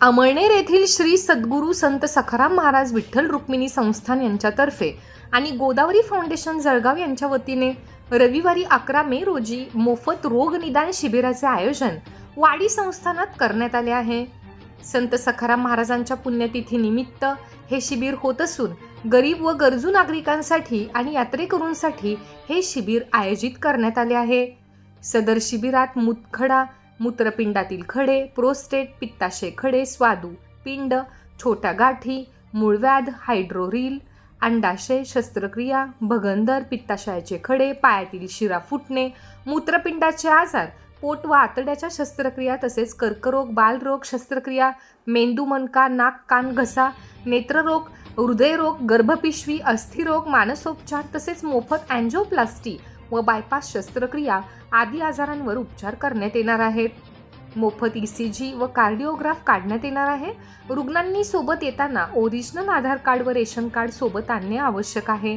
अमळनेर येथील श्री सद्गुरू संत सखाराम महाराज विठ्ठल रुक्मिणी संस्थान यांच्यातर्फे आणि गोदावरी फाउंडेशन जळगाव यांच्या वतीने रविवारी अकरा मे रोजी मोफत रोग निदान शिबिराचे आयोजन वाडी संस्थानात करण्यात आले आहे. संत सखाराम महाराजांच्या पुण्यतिथीनिमित्त हे शिबिर होत असून गरीब व गरजू नागरिकांसाठी आणि यात्रेकरूंसाठी हे शिबिर आयोजित करण्यात आले आहे. सदर शिबिरात मुतखडा मूत्रपिंडातील खडे प्रोस्टेट पित्ताशय खडे स्वादू पिंड छोटा गाठी मूळव्याध हायड्रोरील अंडाशय शस्त्रक्रिया भगंदर पित्ताशयाचे खडे पायातील शिरा फुटणे मूत्रपिंडाचे आजार पोट व आतड्याच्या शस्त्रक्रिया तसेच कर्करोग बालरोग शस्त्रक्रिया मेंदू मनका नाक कान घसा नेत्ररोग हृदयरोग गर्भपिशवी अस्थिरोग मानसोपचार तसेच मोफत अँजिओप्लास्टी व बायपास शस्त्रक्रिया आदी आजारांवर उपचार करण्यात येणार आहेत. मोफत ई सी जी व कार्डिओग्राफ काढण्यात येणार आहे. रुग्णांनी सोबत येताना ओरिजिनल आधार कार्ड व रेशन कार्ड सोबत आणणे आवश्यक आहे.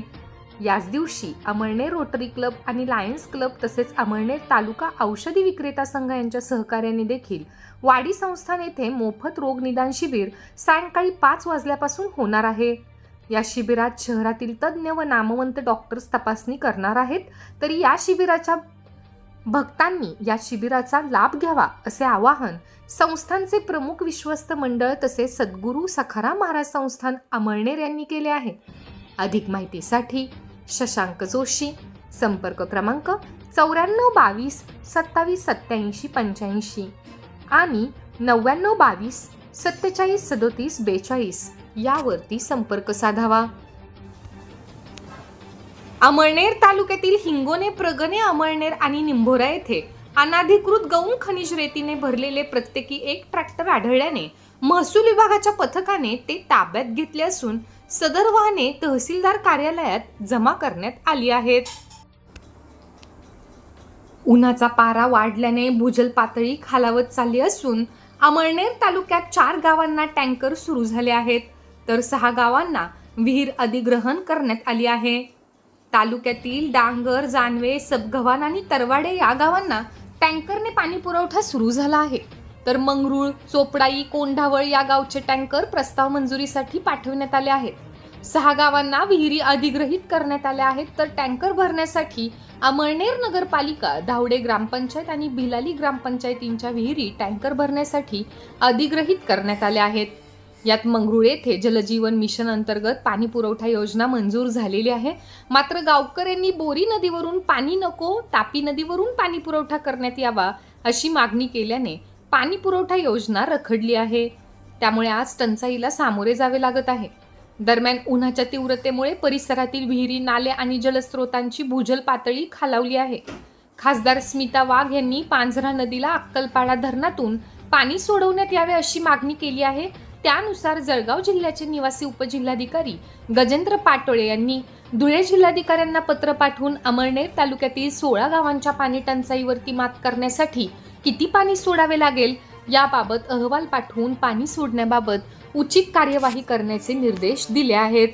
याच दिवशी अमळनेर रोटरी क्लब आणि लायन्स क्लब तसेच अमळनेर तालुका औषधी विक्रेता संघ यांच्या सहकार्याने देखील वाडी संस्थान येथे मोफत रोग निदान शिबिर सायंकाळी पाच वाजल्यापासून होणार आहे. या शिबिरात शहरातील तज्ज्ञ व नामवंत डॉक्टर्स तपासणी करणार आहेत. तरी या शिबिराच्या भक्तांनी या शिबिराचा लाभ घ्यावा असे आवाहन संस्थानचे प्रमुख विश्वस्त मंडळ तसेच सद्गुरू सखाराम महाराज संस्थान अमळनेर यांनी केले आहे. अधिक माहितीसाठी शशांक जोशी संपर्क क्रमांक चौऱ्याण्णव बावीस सत्तावीस सत्याऐंशी पंच्याऐंशी आणि नव्याण्णव बावीस सत्तेचाळीस सदोतीस बेचाळीस. यावरती संपर्क साधावा. अमळनेर तालुक्यातील हिंगोने प्रगणे अमळनेर आणि निंभोरा येथे अनाधिकृत गौण खनिज रेतीने भरलेले प्रत्येकी एक ट्रॅक्टर आढळल्याने महसूल विभागाच्या पथकाने ते ताब्यात घेतले असून सदर वाहने तहसीलदार कार्यालयात जमा करण्यात आली आहेत. उन्हाचा पारा वाढल्याने भूजल पातळी खालावत चालली असून अमळनेर तालुक्यात चार गावांना टँकर सुरू झाले आहेत. तर सहा गावांना विहीर अधिग्रहण करण्यात आली आहे. तालुक्यातील डांगर जानवे सबगव्हाण आणि तरवाडे या गावांना टँकरने पाणी पुरवठा सुरू झाला आहे. तर मंगरुळ चोपडाई कोंढावळ या गावचे टँकर प्रस्ताव मंजुरीसाठी पाठवण्यात आले आहेत. सहा गावांना विहिरी अधिग्रहित करण्यात आल्या आहेत. तर टँकर भरण्यासाठी अमळनेर नगरपालिका धावडे ग्रामपंचायत आणि भिलाली ग्रामपंचायतींच्या विहिरी टँकर भरण्यासाठी अधिग्रहित करण्यात आल्या आहेत. यात मंगरुळ येथे जलजीवन मिशन अंतर्गत पाणी पुरवठा योजना मंजूर झालेली आहे. मात्र गावकऱ्यांनी बोरी नदीवरून पाणी नको तापी नदीवरून पाणी पुरवठा करण्यात यावा अशी मागणी केल्याने पाणी पुरवठा योजना रखडली आहे. त्यामुळे आज टंचाईला सामोरे जावे लागत आहे. दरम्यान उन्हाच्या तीव्रतेमुळे परिसरातील विहिरी नाले आणि जलस्रोतांची भूजल पातळी खालावली आहे. खासदार स्मिता वाघ यांनी पांझरा नदीला अक्कलपाडा धरणातून पाणी सोडवण्यात यावे अशी मागणी केली आहे. त्यानुसार जळगाव जिल्ह्याचे निवासी उपजिल्हाधिकारी गजेंद्र पाटोळे यांनी धुळे जिल्हाधिकाऱ्यांना पत्र पाठवून अमळनेर तालुक्यातील सोळा गावांच्या पाणी टंचाईवरती मात करण्यासाठी किती पाणी सोडावे लागेल याबाबत अहवाल पाठवून पाणी सोडण्याबाबत उचित कार्यवाही करण्याचे निर्देश दिले आहेत.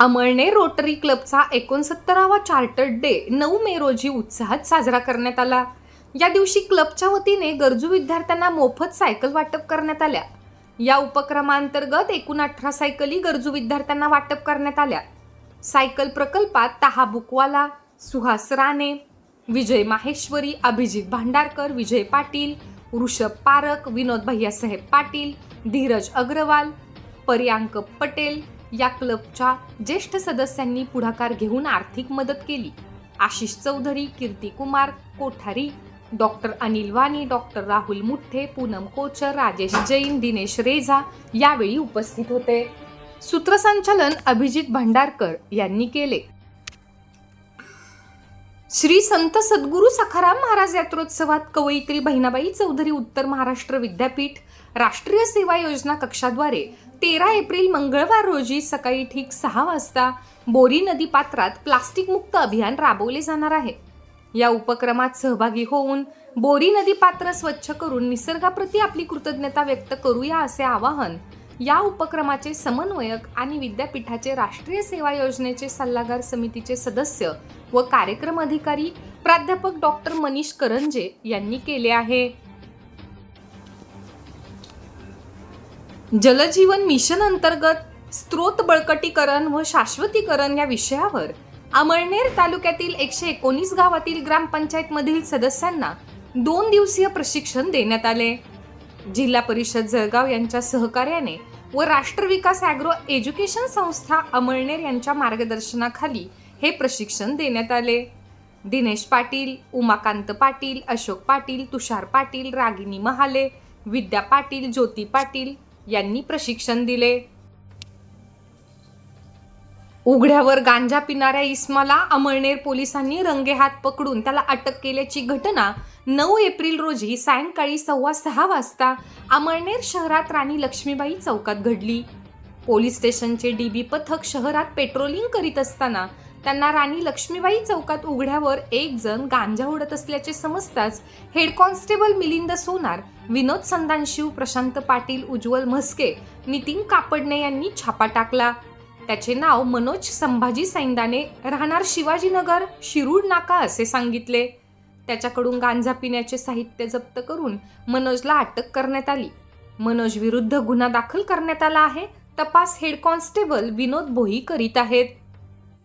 अमळनेर रोटरी क्लबचा एकोणसत्तरावा चार्टर्ड डे नऊ मे रोजी उत्साहात साजरा करण्यात आला. या दिवशी क्लबच्या वतीने गरजू विद्यार्थ्यांना मोफत सायकल वाटप करण्यात आल्या. या उपक्रमांतर्गत एकूण अठरा सायकली गरजू विद्यार्थ्यांना वाटप करण्यात आल्या. सायकल प्रकल्पात तहा बुकवाला सुहास राणे विजय माहेश्वरी अभिजित भांडारकर विजय पाटील ऋषभ पारक विनोद भैयासाहेब पाटील धीरज अग्रवाल पर्यांक पटेल या क्लबच्या ज्येष्ठ सदस्यांनी पुढाकार घेऊन आर्थिक मदत केली. आशिष चौधरी कीर्ती कुमार कोठारी डॉक्टर अनिल वाणी डॉक्टर राहुल मुठ्ठे पूनम कोचर राजेश जैन दिनेश रेझा यावेळी उपस्थित होते. सूत्रसंचालन अभिजित भंडारकर यांनी केले. श्री संत सद्गुरू सखाराम महाराज यात्रोत्सवात कवयित्री बहिणाबाई चौधरी उत्तर महाराष्ट्र विद्यापीठ राष्ट्रीय सेवा योजना कक्षाद्वारे तेरा एप्रिल मंगळवार रोजी सकाळी ठीक सहा वाजता बोरी नदी पात्रात प्लास्टिकमुक्त अभियान राबवले जाणार आहे. या उपक्रमात सहभागी होऊन बोरी नदी पात्र स्वच्छ करून निसर्गाप्रती आपली कृतज्ञता व्यक्त करूया असे आवाहन या उपक्रमाचे समन्वयक आणि विद्यापीठाचे राष्ट्रीय सेवा योजनेचे सल्लागार समितीचे सदस्य व कार्यक्रम अधिकारी प्राध्यापक डॉक्टर मनीष करंजे यांनी केले आहे. जलजीवन मिशन अंतर्गत स्त्रोत बळकटीकरण व शाश्वतीकरण या विषयावर अमळनेर तालुक्यातील एकशे एकोणीस गावातील ग्रामपंचायतमधील सदस्यांना दोन दिवसीय प्रशिक्षण देण्यात आले. जिल्हा परिषद जळगाव यांच्या सहकार्याने व राष्ट्र विकास ॲग्रो एज्युकेशन संस्था अमळनेर यांच्या मार्गदर्शनाखाली हे प्रशिक्षण देण्यात आले. दिनेश पाटील उमाकांत पाटील अशोक पाटील तुषार पाटील रागिनी महाले विद्या पाटील ज्योती पाटील यांनी प्रशिक्षण दिले. उघड्यावर गांजा पिणाऱ्या इस्माला अमळनेर पोलिसांनी रंगेहात पकडून त्याला अटक केल्याची घटना नऊ एप्रिल रोजी सायंकाळी सव्वा सहा वाजता अमळनेर शहरात राणी लक्ष्मीबाई चौकात घडली. पोलीस स्टेशनचे डीबी पथक शहरात पेट्रोलिंग करीत असताना त्यांना राणी लक्ष्मीबाई चौकात उघड्यावर एक जण गांजा उडत असल्याचे समजताच हेड कॉन्स्टेबल मिलिंद सोनार विनोद संदानशिव प्रशांत पाटील उज्ज्वल म्हस्के नितीन कापडणे यांनी छापा टाकला. त्याचे नाव मनोज संभाजी सैंदाने राहणार शिवाजीनगर शिरूड नाका असे सांगितले. त्याच्याकडून गांजा पिण्याचे साहित्य जप्त करून मनोजला अटक करण्यात आली. मनोज विरुद्ध गुन्हा दाखल करण्यात आला आहे. तपास हेड कॉन्स्टेबल विनोद भोई करीत आहेत.